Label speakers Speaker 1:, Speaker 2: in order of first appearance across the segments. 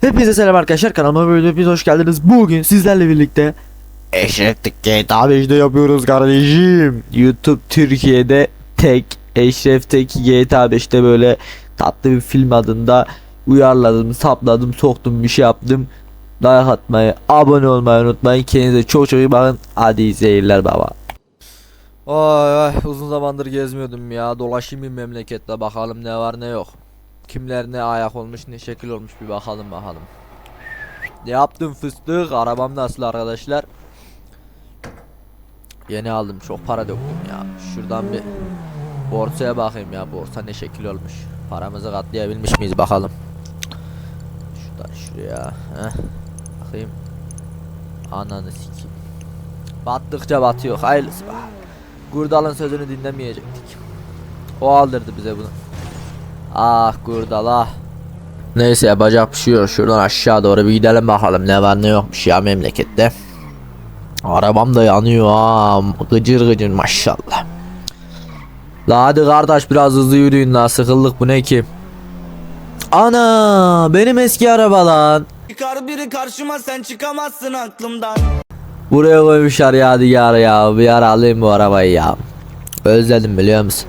Speaker 1: Hepinize selam arkadaşlar kanalıma böyle hepiniz hoş geldiniz. Bugün sizlerle birlikte Eşref'tik GTA 5'te yapıyoruz kardeşim. YouTube Türkiye'de tek Eşref'tek GTA 5'te böyle tatlı bir film adında uyarladım, sapladım, soktum bir şey yaptım. Like atmayı, abone olmayı unutmayın. Kendinize çok çok iyi bakın. Hadi iyi seyirler baba. Ay ay uzun zamandır gezmiyordum ya. Dolaşayım bir memlekette bakalım ne var ne yok. Kimler ne ayak olmuş ne şekil olmuş bir bakalım bakalım. Ne yaptım fıstık? Arabam nasıl arkadaşlar? Yeni aldım çok para döktüm ya. Şuradan bir borsaya bakayım ya. Borsa ne şekil olmuş. Paramızı katlayabilmiş miyiz bakalım. Şuradan şuraya. Heh. Bakayım. Ananı sikeyim. Battıkça batıyor. Hayırlısı. Gurdal'ın sözünü dinlemeyecektik. O aldırdı bize bunu. Ah Gurdal ah. Neyse yapacak bir şey yok. Şuradan aşağı doğru bir gidelim bakalım ne var ne yokmuş ya memlekette. Arabam da yanıyor ha. Gıcır gıcır maşallah. La hadi kardeş biraz hızlı yürüyün la sıkıldık bu ne ki? Ana benim eski araba lan.
Speaker 2: Çıkar biri karşıma sen çıkamazsın aklımdan
Speaker 1: Buraya koymuşlar ya diyar ya. Bir ara alayım bu arabayı ya. Özledim biliyor musun?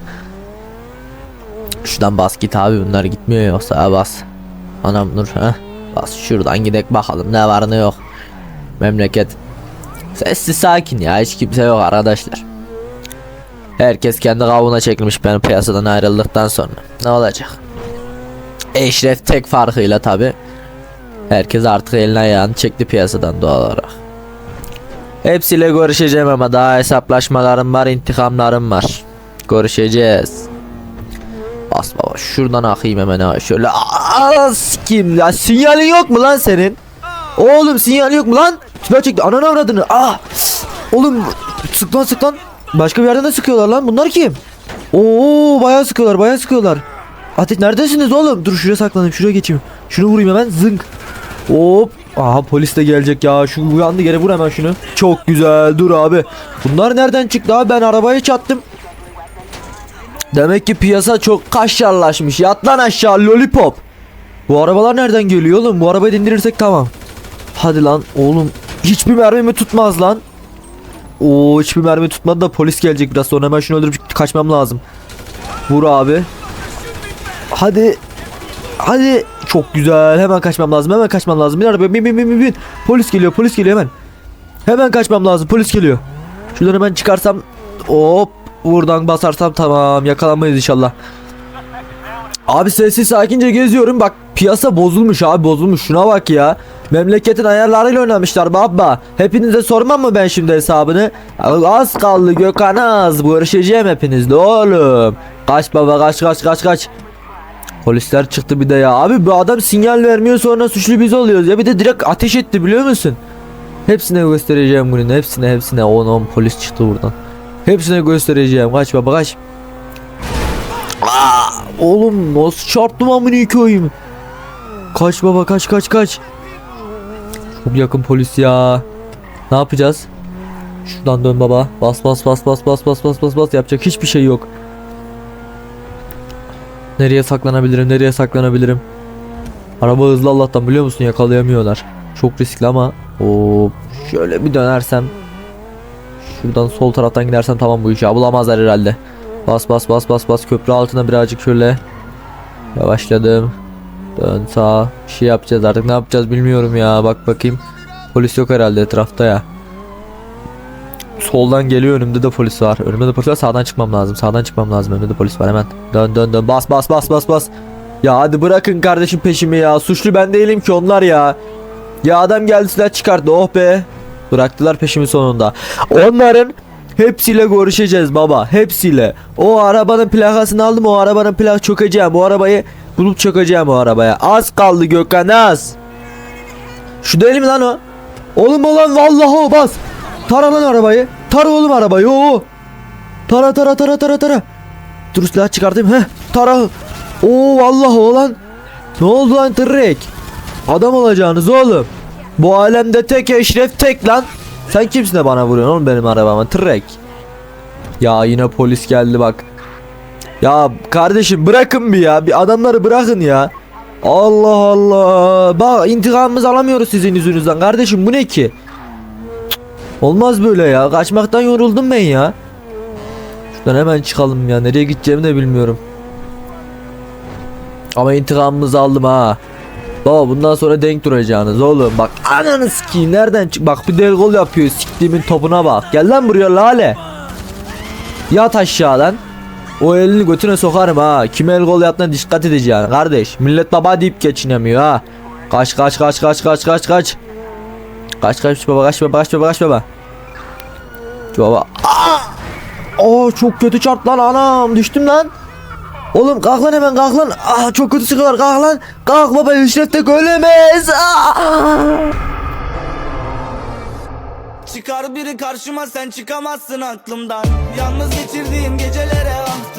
Speaker 1: Şuradan bas git abi bunlar gitmiyor yoksa bas. Anam dur ha. Bas şuradan gidek bakalım ne var ne yok. Memleket. Sessiz sakin ya hiç kimse yok arkadaşlar. Herkes kendi kavuğuna çekilmiş ben piyasadan ayrıldıktan sonra. Ne olacak? Eşref tek farkıyla tabi. Herkes artık eline ayağını çekti piyasadan doğal olarak. Hepsiyle görüşeceğim ama daha hesaplaşmalarım var, intikamlarım var. Görüşeceğiz. Bas baba şuradan akayım hemen ha şöyle. Aa, sikim ya sinyalin yok mu lan senin? Oğlum sinyalin yok mu lan? Süper çekti ananı avradını. Aa. Oğlum sık lan sık lan. Başka bir yerden de sıkıyorlar lan bunlar kim? Oo bayağı sıkıyorlar bayağı sıkıyorlar. Ateş neredesiniz oğlum? Dur şuraya saklanayım şuraya geçeyim. Şunu vurayım hemen zınk. Hop. Aha polis de gelecek ya. Şu uyandı geri vur hemen şunu. Çok güzel. Dur abi. Bunlar nereden çıktı abi? Ben arabayı çattım. Demek ki piyasa çok kaşarlaşmış. Yat lan aşağı lollipop. Bu arabalar nereden geliyor oğlum? Bu arabayı indirirsek tamam. Hadi lan oğlum. Hiçbir mermi mi tutmaz lan? Oo hiçbir mermi tutmadı da polis gelecek biraz sonra hemen şunu öldürüp kaçmam lazım. Vur abi. Hadi. Hadi. Çok güzel. Hemen kaçmam lazım. Hemen kaçmam lazım. Bir araba bin bin bin bin bin. Polis geliyor. Polis geliyor hemen. Hemen kaçmam lazım. Polis geliyor. Şuradan hemen çıkarsam hop buradan basarsam tamam yakalanmayız inşallah. Abi sessiz sakince geziyorum bak piyasa bozulmuş abi bozulmuş şuna bak ya. Memleketin ayarlarıyla oynamışlar baba. Hepinize sormam mı ben şimdi hesabını? Az kaldı Gökhan az. Görüşeceğim hepinizle oğlum. Kaç baba kaç kaç kaç kaç. Polisler çıktı bir de ya. Abi bu adam sinyal vermiyor sonra suçlu biz oluyoruz ya. Bir de direkt ateş etti biliyor musun? Hepsine göstereceğim bunu. Hepsine hepsine. 10 10 polis çıktı buradan. Hepsine göstereceğim. Kaç baba kaç. Aa, oğlum nasıl çarptım amına koyayım. Kaç baba kaç kaç kaç. Çok yakın polis ya. Ne yapacağız? Şuradan dön baba. Bas bas bas bas bas bas bas bas bas yapacak hiçbir şey yok. Nereye saklanabilirim? Nereye saklanabilirim? Araba hızlı Allah'tan biliyor musun? Yakalayamıyorlar. Çok riskli ama o şöyle bir dönersem şuradan sol taraftan gidersem tamam bu. Ya, Bulamazlar herhalde. Bas bas bas bas bas köprü altına birazcık şöyle yavaşladım. Dön sağa. Bir şey yapacağız artık. Ne yapacağız bilmiyorum ya. Bak bakayım. Polis yok herhalde etrafta ya. Soldan geliyor önümde de polis var. Önümde de polis var. Sağdan çıkmam lazım. Sağdan çıkmam lazım. Önümde de polis var hemen. Dön dön dön. Bas bas bas bas bas. Ya hadi bırakın kardeşim peşimi ya. Suçlu ben değilim ki onlar ya. Ya adam geldi silah çıkarttı. Oh be. Bıraktılar peşimi sonunda. Onların hepsiyle görüşeceğiz baba. Hepsiyle. O arabanın plakasını aldım. O arabanın plak çökeceğim. O arabayı bulup çökeceğim o arabaya. Az kaldı Gökhan az. Şu değil mi lan o? Oğlum olan vallahi o bas. Tara lan arabayı. Tara oğlum arabayı. Oo. Tara tara tara tara tara. Dur silah çıkartayım. Heh. Tara. Oo vallahi olan. Ne oldu lan tırrek? Adam olacaksınız oğlum. Bu alemde tek eşref tek lan. Sen kimsin de bana vuruyorsun oğlum benim arabama tırrek. Ya yine polis geldi bak. Ya kardeşim bırakın bir ya. Bir adamları bırakın ya. Allah Allah. Bak intikamımızı alamıyoruz sizin yüzünüzden kardeşim bu ne ki? Olmaz böyle ya. Kaçmaktan yoruldum ben ya. Şuradan hemen çıkalım ya. Nereye gideceğimi de bilmiyorum. Ama intikamımızı aldım ha. Baba bundan sonra denk duracaksınız oğlum. Bak ananı sikeyim nereden çık. Bak bir del gol yapıyor. Siktiğimin topuna bak. Gel lan buraya lale. Yat aşağı lan. O elini götüne sokarım ha. Kime el gol yaptığına dikkat edeceksin kardeş. Millet baba deyip geçinemiyor ha. Kaç kaç kaç kaç kaç kaç kaç. Kaç kaç baba kaç baba kaç baba kaç baba. Baba. Aa! Oo çok kötü çarptı lan anam düştüm lan. Oğlum kalk lan hemen kalk lan. Aa çok kötü sıkıyorlar kalk lan. Kalk baba ücrette ölemez. Aa!
Speaker 2: Çıkar biri karşıma sen çıkamazsın aklımdan Yalnız geçirdiğim gecelere ah